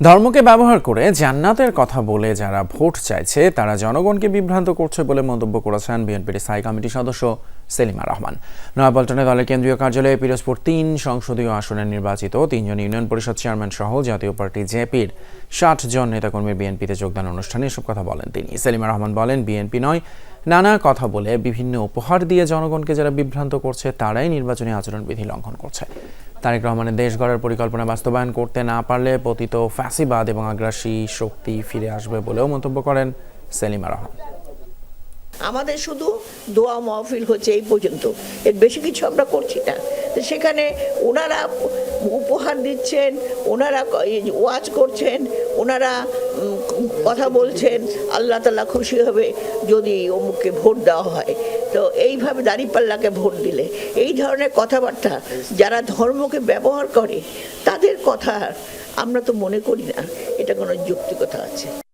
ধর্মকে ব্যবহার করে জান্নাতের কথা বলে যারা ভোট চাইছে, তারা জনগণকে বিভ্রান্ত করছে বলে মন্তব্য করেছেন বিএনপির স্থায়ী কমিটির সদস্য সেলিমা রহমান। নয়াপল্টনে দলের কেন্দ্রীয় কার্যালয়ে পিরোজপুর তিন সংসদীয় আসনের নির্বাচিত তিনজন ইউনিয়ন পরিষদ চেয়ারম্যান সহ জাতীয় পার্টি জেপির ষাট জন নেতাকর্মীর বিএনপিতে যোগদান অনুষ্ঠানে এসব কথা বলেন তিনি। সেলিমা রহমান বলেন, বিএনপি নয়, নানা কথা বলে বিভিন্ন উপহার দিয়ে জনগণকে যারা বিভ্রান্ত করছে, তারাই নির্বাচনী আচরণবিধি লঙ্ঘন করছে। তারেক রহমানের দেশ গড়ার পরিকল্পনা বাস্তবায়ন করতে না পারলে পতিত ফ্যাসিবাদ এবং আগ্রাসী শক্তি ফিরে আসবে বলেও মন্তব্য করেন সেলিমা রহমান। আমাদের শুধু দোয়া মহফিল হচ্ছে এই পর্যন্ত। এর বেশি কিছু আমরা করছি না। সেখানে ওনারা উপহার দিচ্ছেন, ওনারা ওয়াচ ওয়াজ করছেন, ওনারা কথা বলছেন, আল্লাহ তালা খুশি হবে যদি অমুককে ভোট দেওয়া হয়। তো এইভাবে দাঁড়িপাল্লাকে ভোট দিলে, এই ধরনের কথাবার্তা যারা ধর্মকে ব্যবহার করে, তাদের কথা আমরা তো মনে করি না, এটা কোনো যুক্তিকতা আছে।